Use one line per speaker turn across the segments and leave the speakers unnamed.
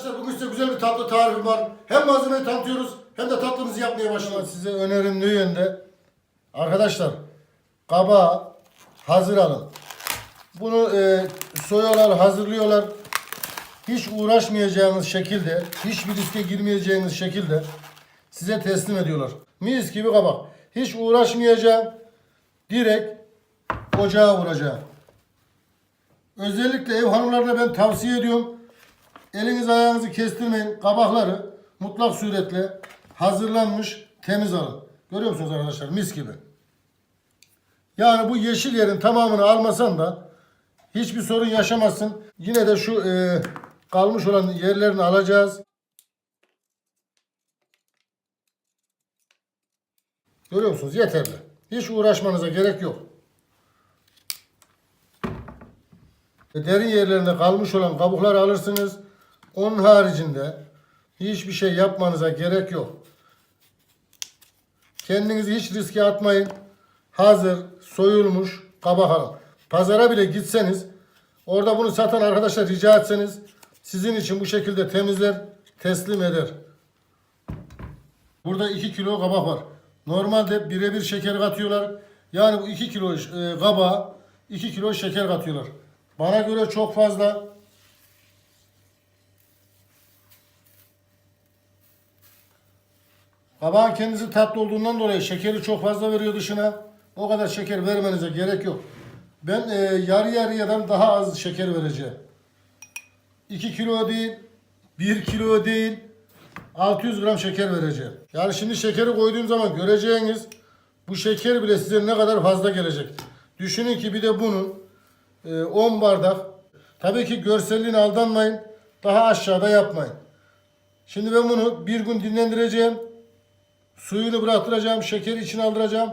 Arkadaşlar bugün size güzel bir tatlı tarifim var. Hem malzemeyi tanıtıyoruz hem de tatlımızı yapmaya başlıyoruz. Size önerim ne yönde? Arkadaşlar kabağı hazır alın. Bunu e, soyuyorlar, hazırlıyorlar. Hiç uğraşmayacağınız şekilde, hiçbir riske girmeyeceğiniz şekilde size teslim ediyorlar. Mis gibi kabak. Hiç uğraşmayacağım. Direkt ocağa vuracağım. Özellikle ev hanımlarına ben tavsiye ediyorum. Eliniz ayağınızı kestirmeyin. Kabakları mutlak suretle hazırlanmış temiz alın. Görüyor musunuz arkadaşlar? Mis gibi. Yani bu yeşil yerin tamamını almasan da hiçbir sorun yaşamazsın. Yine de şu e, kalmış olan yerlerini alacağız. Görüyor musunuz? Yeterli. Hiç uğraşmanıza gerek yok. Derin yerlerinde kalmış olan kabukları alırsınız. Onun haricinde hiçbir şey yapmanıza gerek yok. Kendinizi hiç riske atmayın. Hazır, soyulmuş kabak alın. Pazara bile gitseniz orada bunu satan arkadaşlar rica etseniz sizin için bu şekilde temizler, teslim eder. Burada 2 kilo kabak var. Normalde birebir şeker katıyorlar. Yani bu 2 kilo e, kabağa 2 kilo şeker katıyorlar. Bana göre çok fazla. Kabağın kendisi tatlı olduğundan dolayı şekeri çok fazla veriyor dışına. O kadar şeker vermenize gerek yok. Ben e, yarı yarıyadan daha az şeker vereceğim. 2 kilo değil, 1 kilo değil, 600 gram şeker vereceğim. Yani şimdi şekeri koyduğum zaman göreceğiniz bu şeker bile size ne kadar fazla gelecek. Düşünün ki bir de bunun e, 10 bardak. Tabii ki görselliğine aldanmayın. Daha aşağıda yapmayın. Şimdi ben bunu bir gün dinlendireceğim. Suyunu bıraktıracağım. Şekeri içine aldıracağım.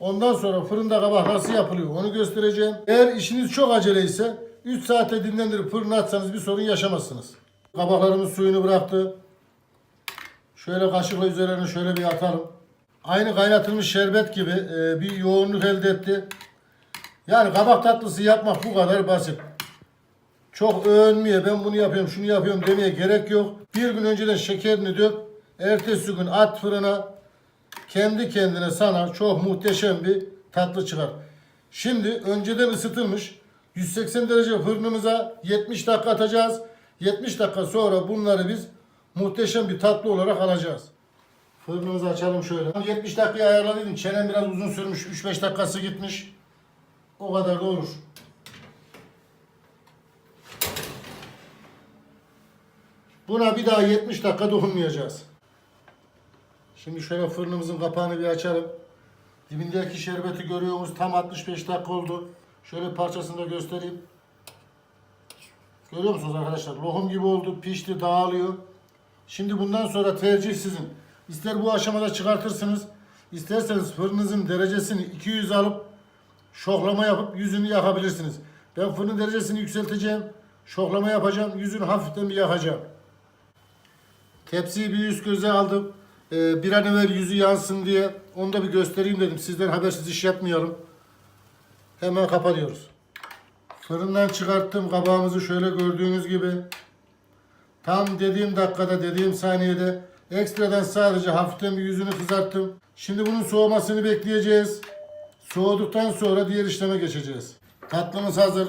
Ondan sonra fırında kabak nasıl yapılıyor onu göstereceğim. Eğer işiniz çok acele ise 3 saate dinlendirip fırına atsanız bir sorun yaşamazsınız. Kabaklarımız suyunu bıraktı. Şöyle kaşıkla üzerine şöyle bir atalım. Aynı kaynatılmış şerbet gibi e, bir yoğunluk elde etti. Yani kabak tatlısı yapmak bu kadar basit. Çok övünmeye ben bunu yapıyorum şunu yapıyorum demeye gerek yok. Bir gün önceden şekerini dök. Ertesi gün at fırına. Kendi kendine sana çok muhteşem bir tatlı çıkar. Şimdi önceden ısıtılmış 180 derece fırınımıza 70 dakika atacağız. 70 dakika sonra bunları biz muhteşem bir tatlı olarak alacağız. Fırınımızı açalım şöyle. 70 dakikaya ayarladıydım. Çenem biraz uzun sürmüş. 3-5 dakikası gitmiş. O kadar da olur. Buna bir daha 70 dakika dokunmayacağız. Şimdi şöyle fırınımızın kapağını bir açalım. Dibindeki şerbeti görüyoruz. Tam 65 dakika oldu. Şöyle parçasını da göstereyim. Görüyor musunuz arkadaşlar? Lokum gibi oldu. Pişti, dağılıyor. Şimdi bundan sonra tercih sizin. İster bu aşamada çıkartırsınız. isterseniz fırınınızın derecesini 200 alıp şoklama yapıp yüzünü yakabilirsiniz. Ben fırının derecesini yükselteceğim. Şoklama yapacağım. Yüzünü hafiften bir yakacağım. Tepsiyi bir üst göze aldım. Ee, bir an evvel yüzü yansın diye onu da bir göstereyim dedim. Sizden habersiz iş yapmayalım. Hemen kapatıyoruz. Fırından çıkarttım kabağımızı şöyle gördüğünüz gibi. Tam dediğim dakikada dediğim saniyede ekstradan sadece hafiften bir yüzünü kızarttım. Şimdi bunun soğumasını bekleyeceğiz. Soğuduktan sonra diğer işleme geçeceğiz. Tatlımız hazır.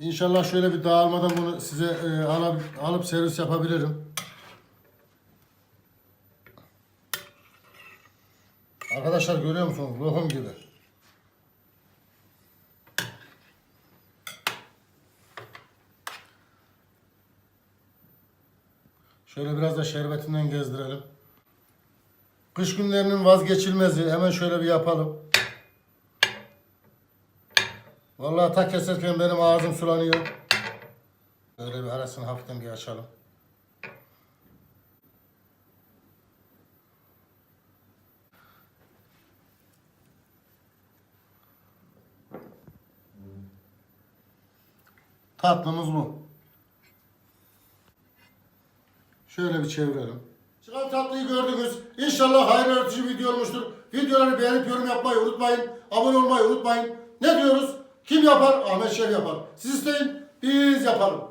İnşallah şöyle bir dağılmadan bunu size e, alıp, alıp servis yapabilirim. Arkadaşlar görüyor musunuz? Lokum gibi. Şöyle biraz da şerbetinden gezdirelim. Kış günlerinin vazgeçilmezi. Hemen şöyle bir yapalım. Vallahi ta keserken benim ağzım sulanıyor. Böyle bir arasını hafiften bir açalım. Tatlımız bu. Şöyle bir çevirelim. Çıkan tatlıyı gördünüz. İnşallah hayırlı öğretici video olmuştur. Videoları beğenip yorum yapmayı unutmayın. Abone olmayı unutmayın. Ne diyoruz? Kim yapar? Ahmet Şef yapar. Siz isteyin, biz yapalım.